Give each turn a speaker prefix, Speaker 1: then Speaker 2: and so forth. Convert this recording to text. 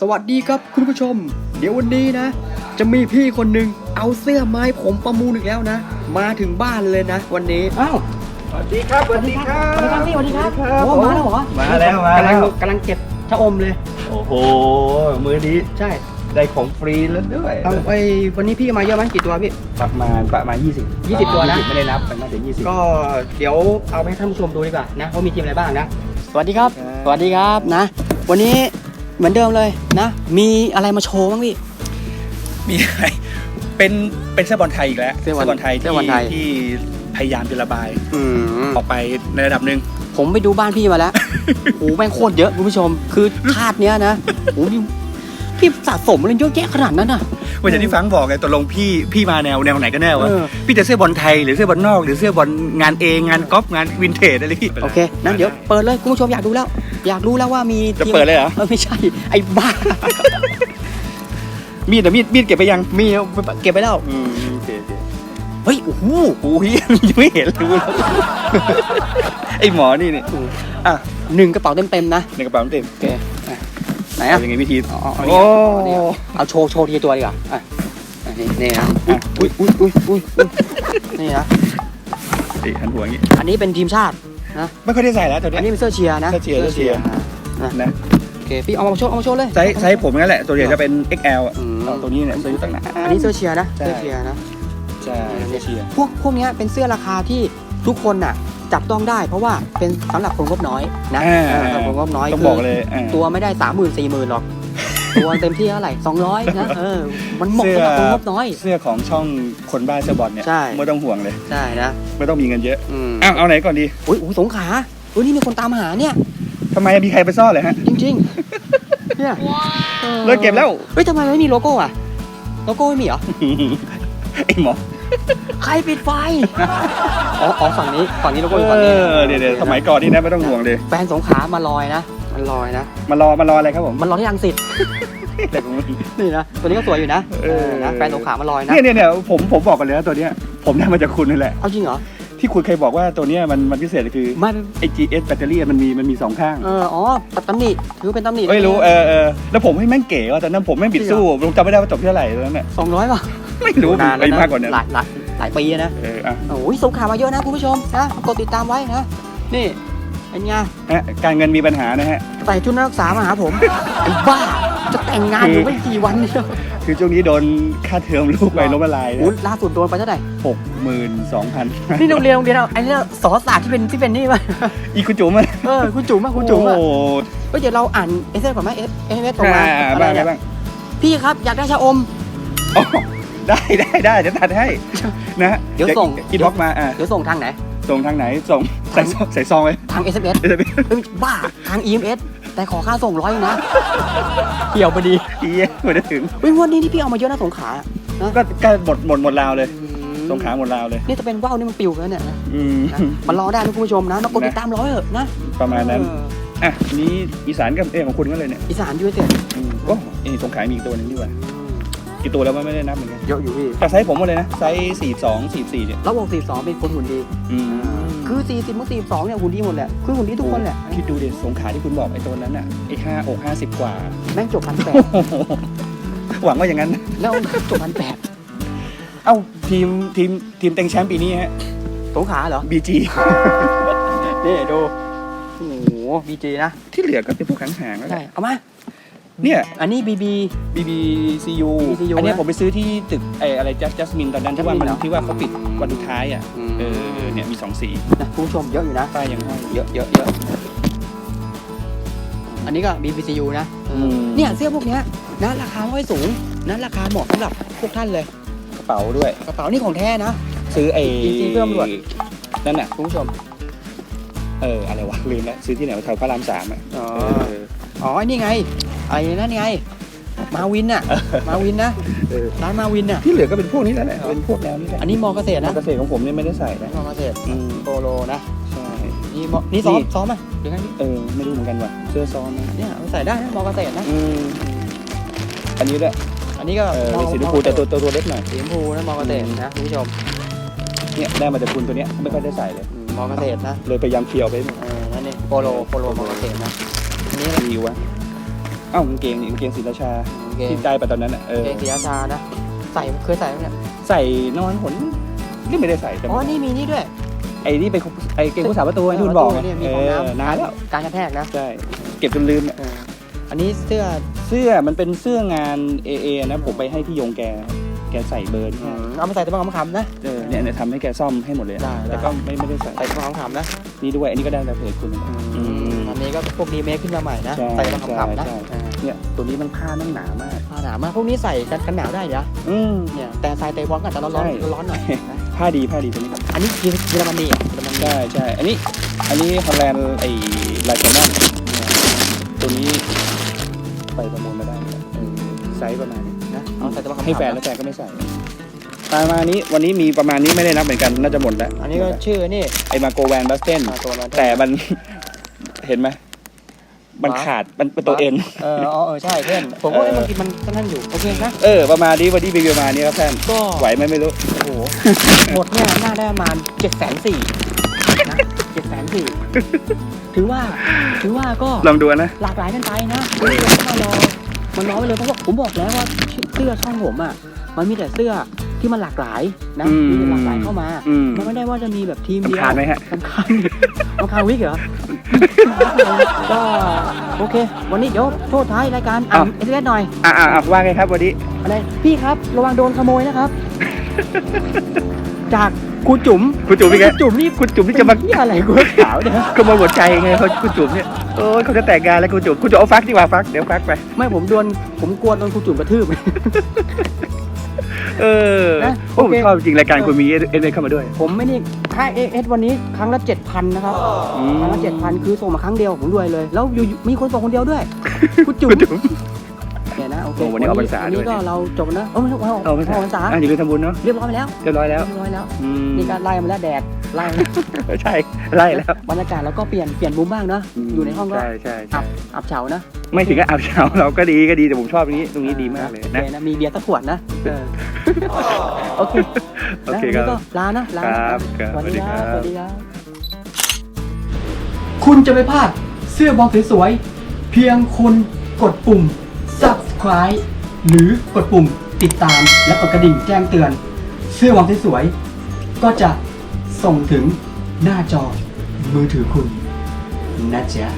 Speaker 1: สวัสดีครับคุณผู้ชม เดี๋ยววันนี้นะ จะมีพี่คนหนึ่งเอาเสื้อไม้ผมประมูลอีกแล้วนะ มาถึงบ้านเลยนะ วันนี้อ้าว
Speaker 2: สวัสดีครับสวัสดีครับ
Speaker 1: สวัสดีครับพี่สวัสดีครับ
Speaker 2: ครั
Speaker 1: โอ้มาแล้วเหรอ
Speaker 2: มาแล้วมากำ
Speaker 1: ลั
Speaker 2: แล้
Speaker 1: ง
Speaker 2: ว
Speaker 1: กำลังเก็บชะอมเลย
Speaker 2: โอ้โหมือนี้
Speaker 1: ใช่
Speaker 2: ได้ของฟรีแล้วด้วย
Speaker 1: เอาไอ้วันนี้พี่มาเยอะไหมกี่ตัวพี่
Speaker 2: ประมาณประมาณ 20
Speaker 1: 20 ตัวนะ
Speaker 2: ไม่ได้นับมันน่าจะ20
Speaker 1: ก็เดี๋ยวเอาไปให้ท่านผู้ชมดูดีกว่านะว่ามีทีมอะไรบ้างนะ สวัสดีครับ
Speaker 2: ครับ
Speaker 1: สวัสดีครับนะ วันนี้ เหมือนเดิมเลยนะ มีอะไรมาโชว์บ้างพี่
Speaker 3: มีอะไร เป็นเป็นเสื้อบอลไทยอีกแล้ว
Speaker 1: เสื้อบอล
Speaker 3: ไทย
Speaker 1: เสื้
Speaker 3: ที่
Speaker 1: อบอลไทย
Speaker 3: ที่พยายามจะระบาย
Speaker 1: อืม
Speaker 3: ออกไปในระดับหนึ่ง
Speaker 1: ผมไปดูบ้านพี่มาแล้ว โอ้โหแม่งโคตรเยอะคุณผู้ชม คือชาติเนี้ยนะโอ้โหนี่ พี่สะสมอะไรเยอะแยะขนาดนั้นอะ
Speaker 3: ว่าอย่างที่ฟังบอกไงตกลงพี่พี่มาแนวแนวไหนก็แน่วะ
Speaker 1: เออ
Speaker 3: พี่จะเสื้อบอลไทยหรือเสื้อบอลนอก หรือเสื้อบอลงานเองงานกอล์ฟงานวินเทจอะไรพี่
Speaker 1: โอเคนั้นเดี๋ยวเปิดเลยคุณผู้ชมอยากดูแล้ว อยากรู้แล้วว่ามี
Speaker 3: จะ
Speaker 1: ทีม
Speaker 3: เปิดเลยเหรอ
Speaker 1: เออไม่ใช่ ไอ้บ้า
Speaker 3: มีดแต่มีดมีดเก็บไปยัง
Speaker 1: มีเก็บไปแล้ว
Speaker 3: อืมโอเคโอเค
Speaker 1: เฮ้ยโอ้โห
Speaker 3: โอ้ยยังไม่เห็นเลยไอ้หมอนี่นี่อะ
Speaker 1: หนึ่งกระเป๋าเต็มๆนะ
Speaker 3: ในกระเป๋าเต็ม
Speaker 1: โอเคอะ ไหน
Speaker 3: เอา
Speaker 1: อะ
Speaker 3: ยังไงวิธี
Speaker 1: อ๋ออ๋อ
Speaker 3: โอ้
Speaker 1: นี่อะเอาโชว์โชว์ทีละตัวดีกว่าอะอะนี่นี่นะอุ้ยอุ้ยอุ้ยอุ้ยอุ้ยนี่นะ
Speaker 3: เอ้ยหันหัวอย่างงี้
Speaker 1: อันนี้เป็นทีมชาติ
Speaker 3: ไม่ค่อยได้ใส่แล้วตัว
Speaker 1: อัน
Speaker 3: เนี้
Speaker 1: นี้
Speaker 3: ย
Speaker 1: เป็นเสื้อเชียร์นะ
Speaker 3: เสื้อเชียร์เสื้อเชียร์
Speaker 1: อะ
Speaker 3: นะ
Speaker 1: โอเคพี่เอามาโชว์เอามาโชว์เลย
Speaker 3: ไซส์ไซส์ผมนั่นแหละตัวใหญ่จะเป็น XL อะ
Speaker 1: อืม
Speaker 3: เอาตัวนี้เนี่ยซื้อตั้งนาน
Speaker 1: อันนี้เสื้อเชียร์นะ
Speaker 3: ใช่
Speaker 1: เสื้อเชียร์นะ
Speaker 3: ใช่เสื้อเชียร์
Speaker 1: พวกพวกเนี้ยเป็นเสื้อราคาที่ทุกคนน่ะ จับต้องได้ เพราะว่าเป็นสำหรับคนงบน้อยนะ
Speaker 3: อ่า
Speaker 1: เออสำหรับคนงบน้อย
Speaker 3: ต้อง
Speaker 1: คื
Speaker 3: บอกเลยอ่า
Speaker 1: ตัวไม่ได้สามหมื่นสี่หมื่นหรอก ตัวเต็มที่เท่าไหร่สองร้อยนะเออมันเหมาะ
Speaker 3: เสื้อ
Speaker 1: สำหรับคนงบน้อย
Speaker 3: เสื้อของช่องคนบ้าเสื้อบอลเนี่ย
Speaker 1: ใช่
Speaker 3: ไม่ต้องห่วงเลย
Speaker 1: ใช่นะ
Speaker 3: ไม่ต้องมีเงินเยอะ
Speaker 1: อืม
Speaker 3: อ้าวเอาไหนก่อนดี
Speaker 1: อุ้ยอุ้ยสงขลาอุ้ยนี่มีคนตามหาเนี่ย
Speaker 3: ทำไมมีใครไปซ่อนเลยฮะ
Speaker 1: จริงๆ เนี่ยออ
Speaker 3: เลิกเก็บแล้ว
Speaker 1: เฮ้ยทำไมไม่มีโลโก้อะโลโก้ไม่มีเหรอ
Speaker 3: ไอ้หมอ
Speaker 1: ใครปิดไฟ อ๋ออ๋อฝั่งนี้ ฝั่งนี้โล
Speaker 3: เอ
Speaker 1: โก้อยู่ฝั่งนี้
Speaker 3: อเดี๋ยวเดี๋ยวสมัยก่อนนี่นะไม่ต้องห่วงเลย
Speaker 1: แฟนสงขลามาลอยนะ มันลอยนะ
Speaker 3: มารอมารออะไรครับผม
Speaker 1: มันลอยที่อังสิต
Speaker 3: เด็กของมึง
Speaker 1: นี่นะ ตัวนี้ก็สวยอยู่นะ
Speaker 3: เออ
Speaker 1: นะ แฟนสงขลามาลอยนะ
Speaker 3: เนี่ยเนี่ยเนี่ยผมผมบอกกันเลยนะตัวเนี้ยผมได้มาจากคุณนี่แหละ
Speaker 1: เอาจริงเหรอ
Speaker 3: ที่คุณเคยบอกว่าตัวเนี้ยมันมันพิเศษคือ
Speaker 1: ไม่
Speaker 3: ไอ GS แบตเตอรี่มันมีมันมีสองข้าง
Speaker 1: เออ อ๋อตำหนิถือเป็นตำหนิ
Speaker 3: ไม่รู้เออเออแล้วผมให้แม่งเก๋ว่าตอนนั้นผมแม่งบิดสู้ผมจำไม่ได้ว่าจบที่เท่าไหร่ตอนนั้นน่ะ
Speaker 1: สองร้อยป่ะ
Speaker 3: ไม่รู้
Speaker 1: นาน
Speaker 3: ไป
Speaker 1: แล้วนะ
Speaker 3: มากกว่านั้น
Speaker 1: หลายหลายหลายปีนะ
Speaker 3: เอออะ
Speaker 1: โอ้ยสงขลามาเยอะนะคุณผู้ชมนะกดติดตามไว้นะ นี่เป็นไง
Speaker 3: ฮะการเงินมีปัญหานะฮะ
Speaker 1: ใส่ชุดนักศึกษามาหาผมไอ้บ้าจะแต่งงานอยู่ไม่กี่วันเดียว
Speaker 3: คือช่วงนี้โดนค่าเทอมลูกไปล้มละลาย
Speaker 1: อุ้ยล่าสุดโดนไปเท่าไหร่
Speaker 3: หกหมื่นสองพัน
Speaker 1: นี่โรงเรียนโรงเรียนเราไอ้นี่สอศาสตร์ที่เป็นที่เป็นนี่ป่ะ
Speaker 3: อีคุณจุ๋มมัน
Speaker 1: เออคุณจุ๋มป่ะคุณจุ๋ม
Speaker 3: โอ้
Speaker 1: ป่ะ
Speaker 3: โห
Speaker 1: เฮ้ยเดี๋ยวเราอ่านเอสเอ็มก่อนไหมเอสเอสส่งมา
Speaker 3: อ่า
Speaker 1: อะไร
Speaker 3: บ้าง
Speaker 1: เนี่ย
Speaker 3: บ้าง
Speaker 1: พี่ครับอยากได้ชาอม
Speaker 3: อ๋อได้ได้ได้จะตัดให้นะฮะ
Speaker 1: เดี๋ยวส่ง
Speaker 3: อินบ็อกมาอะ
Speaker 1: เดี๋ยวส่งทางไหน
Speaker 3: ส่งทางไหนส่งใส่ซองใส่ซองไว้
Speaker 1: ทาง SMS เอ้ยบ้าทาง EMS แต่ขอค่าส่งร้อยนะเกี่ยวพอดี
Speaker 3: อีเหี้ยไม่ได้ถึง
Speaker 1: เฮ้ยงวันนี้ที่พี่เอามาเยอะนะสงขลา
Speaker 3: ก็ก็หมดหมดหมดราวเลย
Speaker 1: อืม
Speaker 3: สงขลาหมดราวเลย
Speaker 1: นี่จะเป็นว่าวนี่มันปิวแล้วเนี่ยนะ
Speaker 3: อืม
Speaker 1: นะมันรอได้นะคุณผู้ชมนะมากดติดตามร้อยเถอะนะ
Speaker 3: ประมาณนั้น
Speaker 1: เออ
Speaker 3: อะนี้อีสานกับเอของคุณก็เลยเนี่ย
Speaker 1: อีสานยูไนเต็ด
Speaker 3: อืมโอ้เอยสงขลามีอีกตัวหนึงดีกว่า กี่ตัวแล้วว่าไม่ได้นับเหมือนกัน
Speaker 1: เยอะอยู่พี่
Speaker 3: แต่ไซส์ผมหมดเลยนะ ไซส์สี่สองสี่สี่เนี่ย
Speaker 1: แล้ววงสี่สองเป็นคนหุ่นดี
Speaker 3: อืม
Speaker 1: คือสี่สิบมุกสี่สองเนี่ยหุ่นดีหมดแหละคือหุ่นดีทุกคนแหละ
Speaker 3: คิดดูดิสงขลาที่คุณบอกไอ้ตัวนั้นอะไอ้ห้าอกห้าสิบกว่า
Speaker 1: แม่งจบพันแปด
Speaker 3: โอ้โหหวังว่าอย่างนั้น
Speaker 1: แล้วจบพันแปด
Speaker 3: เอ้าทีมทีมทีมเต็งแชมป์ปีนี้ฮะ
Speaker 1: สงขลาเหรอ
Speaker 3: BG
Speaker 1: นี่ดูโอ้โหบีจีนะ
Speaker 3: ที่เหลือก็เป็นพวกหางๆแล้วแห
Speaker 1: ใช่
Speaker 3: ละ
Speaker 1: เอามา
Speaker 3: เนี่ย
Speaker 1: อันนี้บีบี
Speaker 3: BBCU
Speaker 1: BBCU
Speaker 3: อันเนี้ย
Speaker 1: นะ
Speaker 3: ผมไปซื้อที่ตึกไอ้อะไรจัสจัสมินตอนนั้นที่ว่ามัน
Speaker 1: Jasmine เหรอ
Speaker 3: ที่ว่าเขาปิดวันสุดท้ายอะ
Speaker 1: อืม
Speaker 3: เออเนี่ยมีสองสี
Speaker 1: นะคุณผู้ชมเยอะอยู่นะ
Speaker 3: ป้ายยังห้อย
Speaker 1: เยอะเยอะเยอะ อันนี้ก็ BBCU นะ
Speaker 3: อืม
Speaker 1: เนี่ยเสื้อพวกเนี้ยนะราคาไม่ค่อยสูงนะราคาเหมาะสำหรับพวกท่านเลย
Speaker 3: กระเป๋าด้วย
Speaker 1: กระเป๋านี่ของแท้นะ
Speaker 3: ซื้อไอ้
Speaker 1: จริงๆเพื่อตำรวจ
Speaker 3: นั่นน่ะ
Speaker 1: คุณผู้ชม
Speaker 3: เอออะไรวะลืมแล้วซื้อที่ไหนวะแถวพระรามสามอะ
Speaker 1: อ๋อ
Speaker 3: เออ
Speaker 1: อ๋อไอ้นี่ไง ไอ้นั่นไง มาวินน่ะ มาวินนะ
Speaker 3: เออ
Speaker 1: ร้านมาวินน่ะ
Speaker 3: ที่เหลือก็เป็นพวกนี้แหละเป็นพวกแนวนี้แหละ
Speaker 1: อันนี้มอเกษตรนะ
Speaker 3: เกษตรของผมเนี่ยไม่ได้ใส่นะ
Speaker 1: มอเกษตร
Speaker 3: อืม
Speaker 1: โปโลนะ
Speaker 3: ใช่
Speaker 1: นี่มอนี่ซ้อม
Speaker 3: นี่
Speaker 1: ซ้อมอะเดี๋ยวกัน
Speaker 3: เออไม่รู้เหมือนกันว่ะเสื้อซ้อมนะ
Speaker 1: เนี่ยเอาใส่ได้นะมอเกษตรนะ
Speaker 3: อืมอันนี้ด้วย
Speaker 1: อันนี้ก็
Speaker 3: เออ
Speaker 1: มอ
Speaker 3: มีสีชมพูแต่ตัวตัวตัวเล็กหน่อย
Speaker 1: สีชมพูนะมอเกษตรนะคุณผู้ชม
Speaker 3: เนี่ยได้มาจากคุณตัวเนี้ยไม่ค่อยได้ใส่เลย
Speaker 1: อืมมอเกษตรนะ
Speaker 3: เลยพยายามเคลียร์ไปหมด
Speaker 1: เออนั่นนี่โปโลโปโลมอเกษตรนะอันนี้
Speaker 3: ดีวะเอ้ากางเกงนี่กางเกงศรีราชา
Speaker 1: กางเกง
Speaker 3: ที่ได้ไปตอนนั้นอะเออ
Speaker 1: เกงสีราชานะ ใส่เคยใส่ไหมเนี่ย
Speaker 3: ใส่นอนหนนี่ไม่ได้ใส่แต่
Speaker 1: อ๋อ นี่มีนี่ด้วย
Speaker 3: ไอ้นี่เป็นไอ้เกงผู้สาวประตูที่คุณบอก
Speaker 1: เนี่ยมี
Speaker 3: เอ
Speaker 1: ฟอง
Speaker 3: อ
Speaker 1: น้ำ
Speaker 3: นานแล้ว
Speaker 1: การกระแทกนะ
Speaker 3: ใช่เก็บจนลืมเนี่ย
Speaker 1: เอออันนี้เสื้อ
Speaker 3: เสื้อมันเป็นเสื้องาน AA นะผมไปให้พี่ยงแก แกใส่เบอร์
Speaker 1: อื
Speaker 3: เนี่ย
Speaker 1: มเอามาใส่ตะบังคำๆนะ
Speaker 3: เออเนี่ยเนี่ยทำให้แกซ่อมให้หมดเลย
Speaker 1: ได้ได้
Speaker 3: แต่ก็ไม่ไม่ได้ใส่
Speaker 1: ใส่ตะบังคำๆนะ
Speaker 3: นี่ด้วยอันนี้ก็ได้แต่เพจคุณนะอืม
Speaker 1: อันนี้ก็พวกดีเมคขึ้นมาใหม่นะ
Speaker 3: ใช่
Speaker 1: ใส่ตะบังคำๆนะ
Speaker 3: ใช่ใช่
Speaker 1: อ่า
Speaker 3: เนี่ยตัวนี้มันผ้าแม่งหนามาก
Speaker 1: ผ้าหนามากพวกนี้ใส่กันกันหนาวได้เดี๋ยว
Speaker 3: อืม
Speaker 1: เนี่ยแต่ใส่เตะบอลก็อาจจะร้อนร้อน
Speaker 3: ใช่
Speaker 1: ร้อนๆหน่อยนะ
Speaker 3: ผ้าดีผ้าดีตัวนี้
Speaker 1: อันนี้เยอรมนีอะเยอรมนี
Speaker 3: ใช่ใช่อันนี้ อันนี้ฮอลแลนด์ไอ้ลาเจนอนตัวนี้ไปประมูลมาได้เนี่ยเออไซส์ประมาณนี้
Speaker 1: นะเอาใส่ตะบังคำๆ
Speaker 3: ให้แฟน
Speaker 1: นะ
Speaker 3: แล้วแฟนก็ไม่ใส่ประมาณนี้วันนี้มีประมาณนี้ไม่ได้นับเหมือนกันน่าจะหมดแล้ว
Speaker 1: อันนี้ก็ชื่อนี่
Speaker 3: ไอ้มาโกแวนบัสเทน
Speaker 1: มาตัวมา
Speaker 3: แต่มัน เห็นไหม มันขาดมันเป็นตัวเอ็น
Speaker 1: เอออ๋อเออใช่เพื่อนผมว่าไอ้บางทีมันก็นั่นอยู่โอเคนะ
Speaker 3: เออ ประมาณนี้วันนี้รีวิวประมาณนี้ครับแฟน
Speaker 1: ก็
Speaker 3: ไหวไหมไม่รู้
Speaker 1: โอ้โหหมดเนี่ยน่าได้ประมาณเจ็ดแสนสี่นะเจ็ดแสนสี่ถือว่าถือว่าก็
Speaker 3: ลองดูนะ
Speaker 1: หลากหลายกันไปนะคุณผู้ชมก็รอมันน้อยไปเลยเพราะว่าผมบอกแล้วว่าเสื้อช่องผมอะ มันมีแต่เสื้อ ที่มันหลากหลายนะ
Speaker 3: อืม
Speaker 1: มีแต่หลากหลายเข้ามา
Speaker 3: อืม
Speaker 1: มันไม่ได้ว่าจะมีแบบทีมเดียว
Speaker 3: รำคาญไหมฮะ
Speaker 1: รำคาญรำคาญวิกเหรอ ก็โอเค วันนี้เดี๋ยวโทษท้ายรายการอ่านเอสเอหน่อย
Speaker 3: อ่าอ่าว่าไงครับวันนี้
Speaker 1: อะไรพี่ครับระวังโดนขโมยนะครับ จากครูจุ๋ม
Speaker 3: คุณจุ๋มเป็นไง
Speaker 1: ครูจุ๋มนี่
Speaker 3: คุณจุ๋มที่จะมา
Speaker 1: เป็นเหี้ยอะไรกูขาวเนี่ย
Speaker 3: ก็มาหัวใจไงเขาคุณจุ๋มเนี่ยโอ้ยเขาจะแต่งงานแล้วคุณจุ๋มคุณจุ๋มเอาฟักดีกว่าฟักเดี๋ยวฟักไป
Speaker 1: ไม่ผมโดนผมกลัวโดนครูจุ๋มกระทืบ
Speaker 3: เออ
Speaker 1: นะ
Speaker 3: โอ้ผม
Speaker 1: โอเค
Speaker 3: ชอบจริงรายการคุณมีเอเอเข้ามาด้วย
Speaker 1: ผมไม่นี่ค่าเอสวันนี้ครั้งละเจ็ดพันนะครับ
Speaker 3: อืม
Speaker 1: ครั้งละเจ็ดพันคือส่งมาครั้งเดียวผมรวยเลย แล้วอยู่มีคนส่งคนเดียวด้วยครูจุ๋ม
Speaker 3: คุณจุ๋ม
Speaker 1: เนี่ยนะโอเค
Speaker 3: โอ้วันนี้ออกพรรษา
Speaker 1: วัน
Speaker 3: ด้
Speaker 1: นี้
Speaker 3: วย
Speaker 1: ก็เราจบนะเออไม่ใช่วัน
Speaker 3: เอาไม่
Speaker 1: ออกพรรษา
Speaker 3: อะอย่าลืมทำบุญเนาะ
Speaker 1: เรียบร้อยไปแล้ว
Speaker 3: เรียบร้อยแล้ว
Speaker 1: เรียบร้อยแล้ว
Speaker 3: อืม
Speaker 1: นี่ก็ไล่มาแล้วแดดไล่มาแล้ว
Speaker 3: ใช่ไล่แล้ว
Speaker 1: บรรยากาศเราก็เปลี่ยนเปลี่ยนมุมบ้างเนาะอยู่ในห้องก็
Speaker 3: ใช่ใช่ใช่
Speaker 1: อับอับเฉานะ
Speaker 3: ไม่ถึงกับอาบเช้าเราก็ดีก็ดีแต่ผมชอบตรงนี้ตรงนี้ดีมากเลย
Speaker 1: โอ
Speaker 3: นะ
Speaker 1: เคนะมีเบียร์สักขวดนะเออ โอเค
Speaker 3: โอเคครับ
Speaker 1: นะวันนี้ก็ลานะลานะครับ
Speaker 3: ครับ
Speaker 1: สวัสดีครับ
Speaker 3: ส
Speaker 1: ส
Speaker 3: วั
Speaker 1: วั
Speaker 3: ส
Speaker 1: ส
Speaker 3: ดี
Speaker 1: ดี
Speaker 3: ค
Speaker 1: ค
Speaker 3: รั
Speaker 1: รับบคุณจะไม่พลาดเสื้อบอลสวยๆเพียงคุณกดปุ่ม subscribe หรือกดปุ่มติดตามและกดกระดิ่งแจ้งเตือน เสื้อบอลสวยๆก็จะส่งถึงหน้าจอมือถือคุณนะจ๊ะ